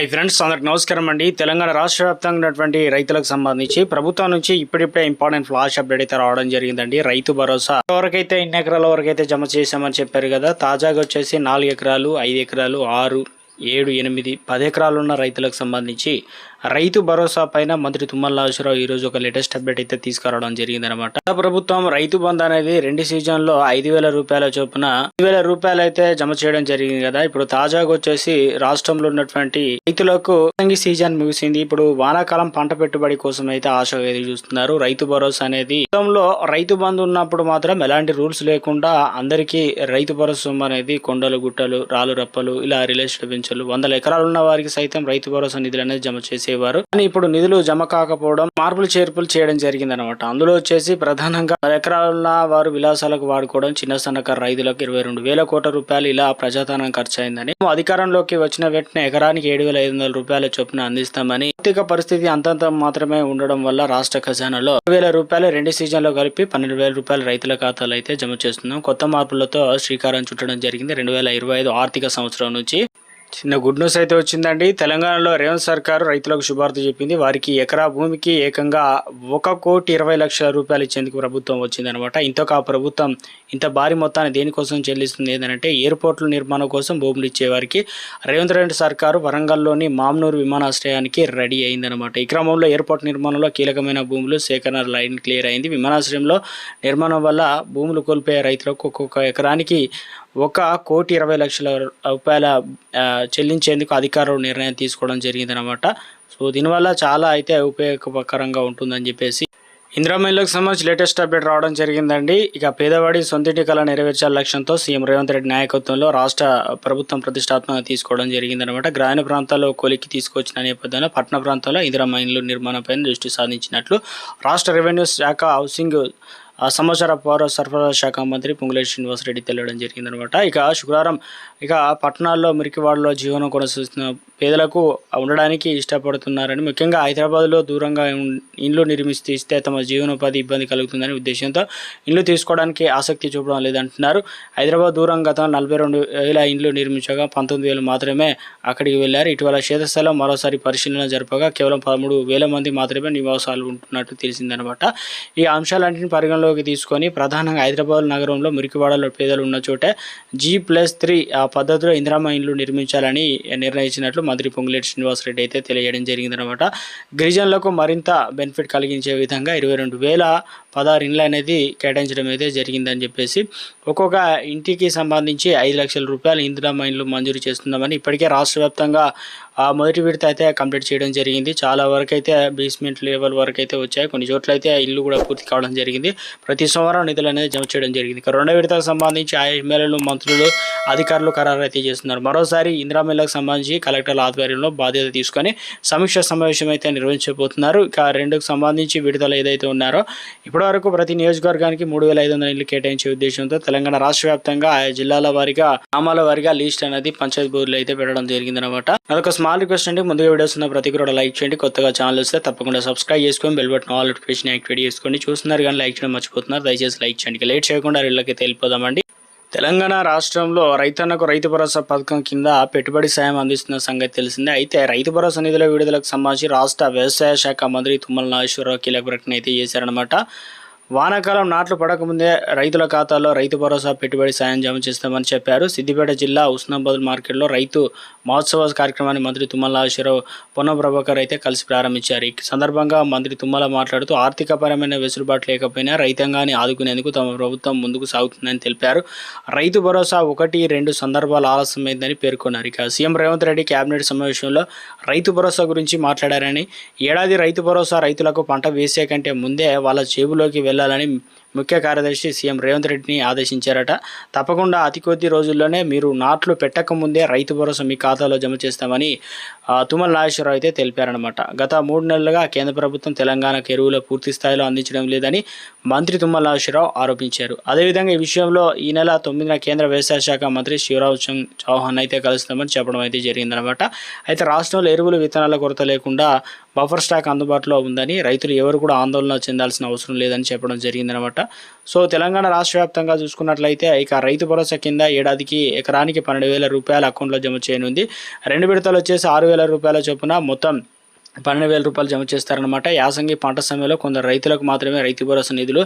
Hi friends అందరికి నమస్కారం అండి. తెలంగాణ రాష్ట్ర వ్యాప్తంగా ఉన్నటువంటి రైతులకు సంబంధించి ప్రభుత్వం నుంచి ఇప్పుడిప్పుడే ఇంపార్టెంట్ ఫ్లాష్ అప్డేట్ అయితే రావడం జరిగిందండి. రైతు భరోసా. ఎవరికైతే ఇన్ని ఎకరాల వరకు అయితే జమ చేశామని చెప్పారు కదా. తాజాగా వచ్చేసి నాలుగు ఎకరాలు ఐదు ఎకరాలు ఆరు ఏడు ఎనిమిది పది ఎకరాలు ఉన్న రైతులకు సంబంధించి రైతు భరోసా పైన మంత్రి తుమ్మల నాగేశ్వరరావు ఈ రోజు ఒక లేటెస్ట్ అప్డేట్ అయితే తీసుకురావడం జరిగిందనమాట ప్రభుత్వం రైతు బంధు అనేది రెండు సీజన్లో ఐదు వేల రూపాయల చొప్పున ఐదు వేల రూపాయలు అయితే జమ చేయడం జరిగింది కదా. ఇప్పుడు తాజాగా వచ్చేసి రాష్ట్రంలో ఉన్నటువంటి రైతులకు సీజన్ ముగిసింది. ఇప్పుడు వానాకాలం పంట పెట్టుబడి కోసం అయితే ఆశ ఎదురు చూస్తున్నారు. రైతు భరోసా అనేది గతంలో రైతు బంధు ఉన్నప్పుడు మాత్రం ఎలాంటి రూల్స్ లేకుండా అందరికీ రైతు భరోసా అనేది కొండలు గుట్టలు రాళ్ళు రప్పలు ఇలా రిలేషన్ పెంచలు వందల ఎకరాలు ఉన్న వారికి సైతం రైతు భరోసా నిధులు అనేది జమ చేసేవారు. కానీ ఇప్పుడు నిధులు జమ కాకపోవడం మార్పులు చేర్పులు చేయడం జరిగింది అనమాట అందులో వచ్చేసి ప్రధానంగా ఎకరాల వారు విలాసాలకు వాడుకోవడం చిన్న సన్నకారు రైతులకు ఇరవై రెండు వేల కోట్ల రూపాయలు ఇలా ప్రజాధనం ఖర్చు అయిందని అధికారంలోకి వచ్చిన వెంటనే ఎకరానికి ఏడు వేల ఐదు వందల రూపాయల చొప్పున అందిస్తామని ఆర్థిక పరిస్థితి అంతంత మాత్రమే ఉండడం వల్ల రాష్ట్ర ఖజానాలో వేల రూపాయలు రెండు సీజన్లో కలిపి పన్నెండు వేల రూపాయలు రైతుల ఖాతాలు అయితే జమ చేస్తున్నాం. కొత్త మార్పులతో శ్రీకారం చుట్టడం జరిగింది. రెండు వేల ఇరవై ఐదు ఆర్థిక సంవత్సరం నుంచి చిన్న గుడ్ న్యూస్ అయితే వచ్చిందండి. తెలంగాణలో రేవంత్ సర్కారు రైతులకు శుభార్త చెప్పింది. వారికి ఎకరా భూమికి ఏకంగా ఒక కోటి ఇరవై లక్షల రూపాయలు ఇచ్చేందుకు ప్రభుత్వం వచ్చిందనమాట ఇంతకు ఆ ప్రభుత్వం ఇంత భారీ మొత్తాన్ని దేనికోసం చెల్లిస్తుంది ఏంటంటే ఎయిర్పోర్ట్ల నిర్మాణం కోసం భూములు ఇచ్చేవారికి రేవంత్ రెడ్డి సర్కారు వరంగల్లోని మామ్నూరు విమానాశ్రయానికి రెడీ అయిందనమాట ఈ క్రమంలో ఎయిర్పోర్ట్ నిర్మాణంలో కీలకమైన భూములు సేకరణ లైన్ క్లియర్ అయింది. విమానాశ్రయంలో నిర్మాణం వల్ల భూములు కోల్పోయే రైతులకు ఒక్కొక్క ఎకరానికి ఒక కోటి ఇరవై లక్షల రూపాయల చెల్లించేందుకు అధికారులు నిర్ణయం తీసుకోవడం జరిగిందనమాట సో దీనివల్ల చాలా అయితే ఉపయోగకరంగా ఉంటుందని చెప్పేసి ఇందిరామహిళకు సంబంధించి లేటెస్ట్ అప్డేట్ రావడం జరిగిందండి. ఇక పేదవాడి సొంతింటి కళ నెరవేర్చాల లక్ష్యంతో సీఎం రేవంత్ రెడ్డి నాయకత్వంలో రాష్ట్ర ప్రభుత్వం ప్రతిష్టాత్మకంగా తీసుకోవడం జరిగిందనమాట గ్రామీణ ప్రాంతాల్లో కొలికి తీసుకొచ్చిన నేపథ్యంలో పట్టణ ప్రాంతాల్లో ఇందిరామ ఇండ్లు నిర్మాణంపై దృష్టి సాధించినట్లు రాష్ట్ర రెవెన్యూ శాఖ హౌసింగ్ సమాచార పౌర సరఫరా శాఖ మంత్రి పొంగులేటి శ్రీనివాసరెడ్డి తెలియడం జరిగిందనమాట. ఇక శుక్రవారం ఇక పట్టణాల్లో మురికివాడలో జీవనం కొనసాగిస్తున్న పేదలకు ఉండడానికి ఇష్టపడుతున్నారని ముఖ్యంగా హైదరాబాద్లో దూరంగా ఇండ్లు నిర్మిస్తే ఇస్తే తమ జీవనోపాధి ఇబ్బంది కలుగుతుందని ఉద్దేశంతో ఇండ్లు తీసుకోవడానికి ఆసక్తి చూపడం లేదంటున్నారు. హైదరాబాద్ దూరం గతంలో నలభై రెండు వేల ఇండ్లు నిర్మించగా పంతొమ్మిది వేలు మాత్రమే అక్కడికి వెళ్ళారు ఇటీవల క్షేత్రస్థలం మరోసారి పరిశీలన జరపగా కేవలం పదమూడు వేల మంది మాత్రమే నివాసాలు ఉంటున్నట్టు తెలిసిందనమాట. ఈ అంశాలన్నింటిని పరిగణలోకి తీసుకొని ప్రధానంగా హైదరాబాద్ నగరంలో మురికివాడలో పేదలు ఉన్న చోటే జీ ప్లస్ త్రీ ఆ పద్ధతిలో ఇందిరామ ఇండ్లు నిర్మించాలని నిర్ణయించినట్లు మంత్రి పొంగులేటి శ్రీనివాసరెడ్డి అయితే తెలియజేయడం జరిగిందనమాట గిరిజనులకు మరింత బెనిఫిట్ కలిగించే విధంగా ఇరవై రెండు వేల పదహారు ఇండ్లు అనేది కేటాయించడం అయితే జరిగిందని చెప్పేసి ఒక్కొక్క ఇంటికి సంబంధించి ఐదు లక్షల రూపాయలు ఇందిరా ఇండ్లు మంజూరు చేస్తున్నామని ఇప్పటికే రాష్ట్ర వ్యాప్తంగా ఆ మొదటి విడత అయితే కంప్లీట్ చేయడం జరిగింది. చాలా వరకు అయితే బేస్మెంట్ లెవెల్ వరకు అయితే వచ్చాయి. కొన్ని చోట్ల అయితే ఇల్లు కూడా పూర్తి కావడం జరిగింది. ప్రతి సోమవారం నిధులు అనేది జమ చేయడం జరిగింది. ఇక రెండో విడతకు సంబంధించి ఆ ఎమ్మెల్యేలు మంత్రులు అధికారులు ఖరారు అయితే చేస్తున్నారు. మరోసారి ఇందిరామిల్లకు సంబంధించి కలెక్టర్ల ఆధ్వర్యంలో బాధ్యత తీసుకొని సమీక్ష సమావేశం అయితే నిర్వహించబోతున్నారు. ఇక రెండుకు సంబంధించి విడుదల ఏదైతే ఉన్నారో ఇప్పటివరకు ప్రతి నియోజకవర్గానికి మూడు వేల ఐదు వందల కేటాయించే ఉద్దేశంతో తెలంగాణ రాష్ట్ర వ్యాప్తంగా ఆయా జిల్లాల వారిగా గ్రామాల వారిగా లిస్ట్ అనేది పంచాయతీ బోర్డులు అయితే పెట్టడం జరిగిందనమాట అదొక స్మాల్ రిక్వెస్ట్ అండి ముందుగా వీడియోస్ ఉన్న ప్రతి కూడా లైక్ చేయండి. కొత్తగా ఛానల్ వస్తే తప్పకుండా సబ్స్క్రైబ్ చేసుకొని bell button all notification activate చేసుకోండి. చూస్తున్నారు కానీ లైక్ చేయడం మర్చిపోతున్నారు. దయచేసి లైక్ చేయండి. లేట్ చేయకుండా ఇళ్ళకి తెలిపోదామండి తెలంగాణ రాష్ట్రంలో రైతన్నకు రైతు భరోసా పథకం కింద పెట్టుబడి సాయం అందిస్తున్న సంగతి తెలిసిందే. అయితే రైతు భరోసా నిధుల విడుదలకు సంబంధించి రాష్ట్ర వ్యవసాయ శాఖ మంత్రి తుమ్మల నాగేశ్వరరావు కీలక ప్రకటన అయితే చేశారనమాట వానాకాలం నాట్లు పడకముందే రైతుల ఖాతాలో రైతు భరోసా పెట్టుబడి సాయం జమ చేస్తామని చెప్పారు. సిద్దిపేట జిల్లా ఉస్నాబాద్ మార్కెట్లో రైతు మహోత్సవ కార్యక్రమాన్ని మంత్రి తుమ్మల నాగేశ్వరరావు పొన్న అయితే కలిసి ప్రారంభించారు. ఈ సందర్భంగా మంత్రి తుమ్మల మాట్లాడుతూ ఆర్థికపరమైన వెసులుబాటు లేకపోయినా రైతాంగాన్ని ఆదుకునేందుకు తమ ప్రభుత్వం ముందుకు సాగుతుందని తెలిపారు. రైతు భరోసా ఒకటి రెండు సందర్భాలు ఆలస్యమైందని పేర్కొన్నారు. ఇక సీఎం రేవంత్ రెడ్డి కేబినెట్ సమావేశంలో రైతు భరోసా గురించి మాట్లాడారని ఏడాది రైతు భరోసా రైతులకు పంట వేసే కంటే ముందే వాళ్ళ జేబులోకి వెళ్లాలని ముఖ్య కార్యదర్శి సీఎం రేవంత్ రెడ్డిని ఆదేశించారట. తప్పకుండా అతి కొద్ది రోజుల్లోనే మీరు నాట్లు పెట్టకముందే రైతు భరోసా మీ ఖాతాలో జమ చేస్తామని తుమ్మల నాగేశ్వరరావు అయితే తెలిపారనమాట గత మూడు నెలలుగా కేంద్ర ప్రభుత్వం తెలంగాణకు ఎరువులు పూర్తి స్థాయిలో అందించడం లేదని మంత్రి తుమ్మల నాగేశ్వరరావు ఆరోపించారు. అదేవిధంగా ఈ విషయంలో ఈ నెల తొమ్మిదిన కేంద్ర వ్యవసాయ శాఖ మంత్రి శివరాజ్ సింగ్ చౌహాన్ అయితే కలుస్తామని చెప్పడం అయితే జరిగిందనమాట అయితే రాష్ట్రంలో ఎరువులు విత్తనాల కొరత లేకుండా బఫర్ స్టాక్ అందుబాటులో ఉందని రైతులు ఎవరు కూడా ఆందోళన చెందాల్సిన అవసరం లేదని చెప్పడం జరిగిందనమాట సో తెలంగాణ రాష్ట్ర వ్యాప్తంగా చూసుకున్నట్లయితే ఇక రైతు భరోసా కింద ఏడాదికి ఎకరానికి పన్నెండు వేల రూపాయల అకౌంట్లో జమ చేయనుంది. రెండు విడతలు వచ్చేసి ఆరు వేల రూపాయల చొప్పున మొత్తం పన్నెండు వేల రూపాయలు జమ చేస్తారనమాట యాసంగి పంట సమయంలో కొందరు రైతులకు మాత్రమే రైతు భరోసా నిధులు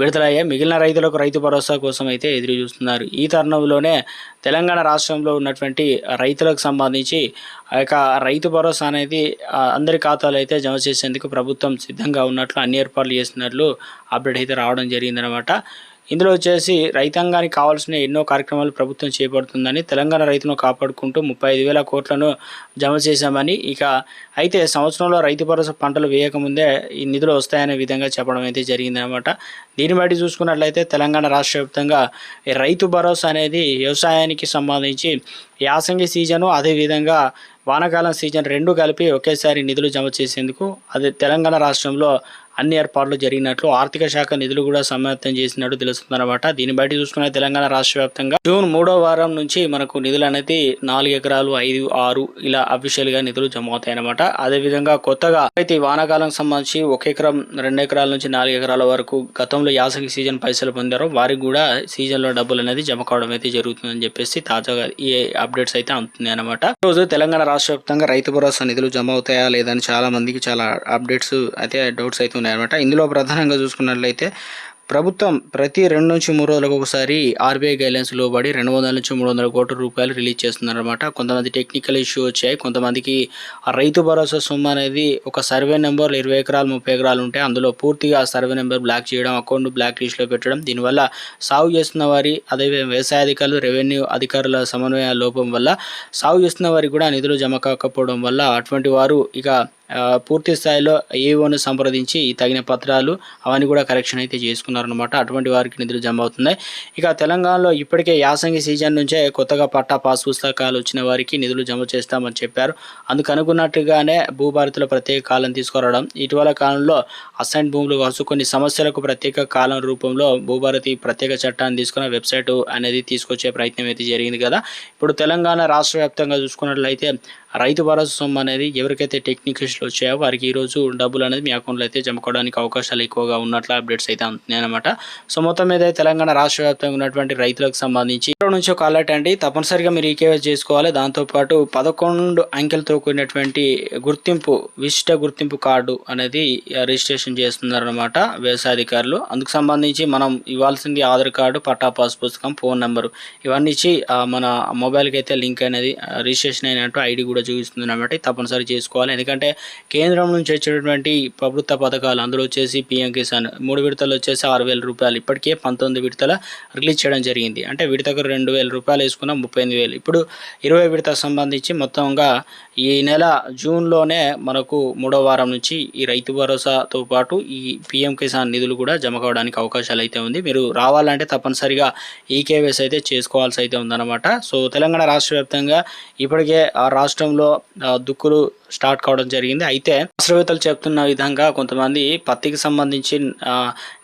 విడుదలయ్యాయి. మిగిలిన రైతులకు రైతు భరోసా కోసం అయితే ఎదురు చూస్తున్నారు. ఈ తరుణంలోనే తెలంగాణ రాష్ట్రంలో ఉన్నటువంటి రైతులకు సంబంధించి ఆ యొక్క రైతు భరోసా అనేది అందరి ఖాతాలు అయితే జమ చేసేందుకు ప్రభుత్వం సిద్ధంగా ఉన్నట్లు అన్ని ఏర్పాట్లు చేస్తున్నట్లు అప్డేట్ అయితే రావడం జరిగిందనమాట ఇందులో వచ్చేసి రైతాంగానికి కావాల్సిన ఎన్నో కార్యక్రమాలు ప్రభుత్వం చేపడుతుందని తెలంగాణ రైతును కాపాడుకుంటూ ముప్పై ఐదు వేల కోట్లను జమ చేశామని. ఇక అయితే సంవత్సరంలో రైతు భరోసా పంటలు వేయకముందే ఈ నిధులు వస్తాయనే విధంగా చెప్పడం అయితే జరిగిందనమాట దీన్ని బట్టి చూసుకున్నట్లయితే తెలంగాణ రాష్ట్ర వ్యాప్తంగా రైతు భరోసా అనేది వ్యవసాయానికి సంబంధించి యాసంగి సీజను అదేవిధంగా వానాకాలం సీజన్ రెండు కలిపి ఒకేసారి నిధులు జమ చేసేందుకు అదే తెలంగాణ రాష్ట్రంలో అన్ని ఏర్పాట్లు జరిగినట్లు ఆర్థిక శాఖ నిధులు కూడా సమాప్తం చేసినట్టు తెలుస్తుందన్నమాట. దీన్ని బట్టి చూసుకున్న తెలంగాణ రాష్ట్ర వ్యాప్తంగా జూన్ మూడో వారం నుంచి మనకు నిధులు అనేది నాలుగు ఎకరాలు ఐదు ఆరు ఇలా అఫీషియల్గా నిధులు జమ అవుతాయి అనమాట అదేవిధంగా కొత్తగా అయితే వానాకాలం సంబంధించి ఒక ఎకరం రెండు ఎకరాల నుంచి నాలుగు ఎకరాల వరకు గతంలో యాసగి సీజన్ పైసలు పొందారో వారికి కూడా సీజన్లో డబ్బులు అనేది జమ కావడం అయితే జరుగుతుందని చెప్పేసి తాజాగా ఈ అప్డేట్స్ అయితే అందుతున్నాయి అనమాట రోజు తెలంగాణ రాష్ట్ర వ్యాప్తంగా రైతు భరోసా నిధులు జమ అవుతాయా లేదని చాలా మందికి చాలా అప్డేట్స్ అయితే డౌట్స్ అయితే ఉన్నాయన్నమాట ఇందులో ప్రధానంగా చూసుకున్నట్లయితే ప్రభుత్వం ప్రతి రెండు నుంచి మూడు రోజులకు ఒకసారి ఆర్బీఐ గైడ్లైన్స్ లోబడి రెండు వందల నుంచి మూడు వందల కోట్ల రూపాయలు రిలీజ్ చేస్తున్నారన్నమాట. కొంతమంది టెక్నికల్ ఇష్యూ వచ్చాయి కొంతమందికి ఆ రైతు భరోసా సొమ్ము అనేది ఒక సర్వే నెంబర్ ఇరవై ఎకరాలు ముప్పై ఎకరాలు ఉంటే అందులో పూర్తిగా ఆ సర్వే నెంబర్ బ్లాక్ చేయడం అకౌంట్ బ్లాక్ లిస్ట్లో పెట్టడం దీనివల్ల సాగు చేస్తున్న వారి అదే వ్యవసాయ అధికారులు రెవెన్యూ అధికారుల సమన్వయ లోపం వల్ల సాగు చేస్తున్న వారికి కూడా నిధులు జమ కాకపోవడం వల్ల అటువంటి వారు ఇక పూర్తి స్థాయిలో ఏఓను సంప్రదించి తగిన పత్రాలు అవన్నీ కూడా కరెక్షన్ అయితే చేసుకున్నారనమాట అటువంటి వారికి నిధులు జమ అవుతున్నాయి. ఇక తెలంగాణలో ఇప్పటికే యాసంగి సీజన్ నుంచే కొత్తగా పట్టా పాస్ పుస్తకాలు వచ్చిన వారికి నిధులు జమ చేస్తామని చెప్పారు. అందుకు అనుకున్నట్టుగానే భూభారతిలో ప్రత్యేక కాలం తీసుకురావడం ఇటీవల కాలంలో అసైన్ భూములు కావచ్చు కొన్ని సమస్యలకు ప్రత్యేక కాలం రూపంలో భూభారతి ప్రత్యేక చట్టాన్ని తీసుకున్న వెబ్సైట్ అనేది తీసుకొచ్చే ప్రయత్నం అయితే జరిగింది కదా. ఇప్పుడు తెలంగాణ రాష్ట్ర వ్యాప్తంగా చూసుకున్నట్లయితే రైతు భరోసా సొమ్ము అనేది ఎవరికైతే టెక్నికల్స్లో వచ్చాయో వారికి ఈరోజు డబ్బులు అనేది మీ అకౌంట్లో అయితే జమ కావడానికి అవకాశాలు ఎక్కువగా ఉన్నట్లు అప్డేట్స్ అయితే అందుతున్నాయి అనమాట సో మొత్తం మీద తెలంగాణ రాష్ట్ర వ్యాప్తంగా ఉన్నటువంటి రైతులకు సంబంధించి నుంచి ఒక అలర్ట్ అండి. తప్పనిసరిగా మీరు ఈకేవై చేసుకోవాలి. దాంతోపాటు పదకొండు అంకెలతో కూడినటువంటి గుర్తింపు విశిష్ట గుర్తింపు కార్డు అనేది రిజిస్ట్రేషన్ చేస్తున్నారనమాట వ్యవసాయ అధికారులు. అందుకు సంబంధించి మనం ఇవ్వాల్సింది ఆధార్ కార్డు పట్టా పాస్ పుస్తకం ఫోన్ నెంబరు. ఇవన్నీ ఇచ్చి మన మొబైల్కి అయితే లింక్ అనేది రిజిస్ట్రేషన్ అయినట్టు ఐడి కూడా చూపిస్తుంది అనమాట తప్పనిసరి చేసుకోవాలి. ఎందుకంటే కేంద్రం నుంచి వచ్చేటటువంటి ప్రభుత్వ పథకాలు అందులో వచ్చేసి పిఎం కిసాన్ మూడు విడతలు వచ్చేసి ఆరు వేల రూపాయలు. ఇప్పటికే పంతొమ్మిది విడతల రిలీజ్ చేయడం జరిగింది. అంటే విడతకు రెండు రెండు వేల రూపాయలు వేసుకున్న ముప్పై ఎనిమిది వేలు. ఇప్పుడు ఇరవై విడతకు సంబంధించి మొత్తంగా ఈ నెల జూన్లోనే మనకు మూడో వారం నుంచి ఈ రైతు భరోసాతో పాటు ఈ పిఎం కిసాన్ నిధులు కూడా జమ కావడానికి అవకాశాలు అయితే ఉంది. మీరు రావాలంటే తప్పనిసరిగా ఈ కేవైసీ అయితే చేసుకోవాల్సి అయితే ఉందన్నమాట. సో తెలంగాణ రాష్ట్ర వ్యాప్తంగా ఇప్పటికే ఆ రాష్ట్రంలో దుక్కులు స్టార్ట్ కావడం జరిగింది. అయితే శాస్త్రవేత్తలు చెప్తున్న విధంగా కొంతమంది పత్తికి సంబంధించి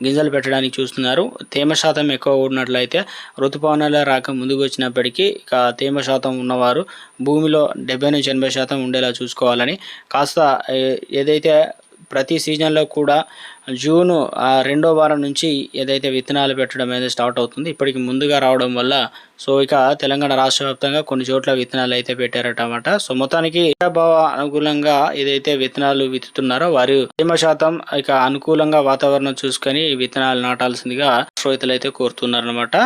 గింజలు పెట్టడానికి చూస్తున్నారు. తేమ శాతం ఎక్కువ ఉన్నట్లయితే ఋతుపవనాల రాక ముందుకు వచ్చినప్పటికీ ఇక తేమ శాతం ఉన్నవారు భూమిలో డెబ్బై నుంచి ఎనభై శాతం ఉండేలా చూసుకోవాలని. కాస్త ఏ- ఏదైతే ప్రతి సీజన్లో కూడా జూను రెండో వారం నుంచి ఏదైతే విత్తనాలు పెట్టడం అనేది స్టార్ట్ అవుతుంది ఇప్పటికి ముందుగా రావడం వల్ల సో ఇక తెలంగాణ రాష్ట్ర వ్యాప్తంగా కొన్ని చోట్ల విత్తనాలు అయితే పెట్టారటమాట. సో మొత్తానికి వర్షాభావ అనుకూలంగా ఏదైతే విత్తనాలు విత్తుతున్నారో వారు తేమ శాతం ఇక అనుకూలంగా వాతావరణం చూసుకొని విత్తనాలు నాటాల్సిందిగా శ్రోతలు అయితే కోరుతున్నారనమాట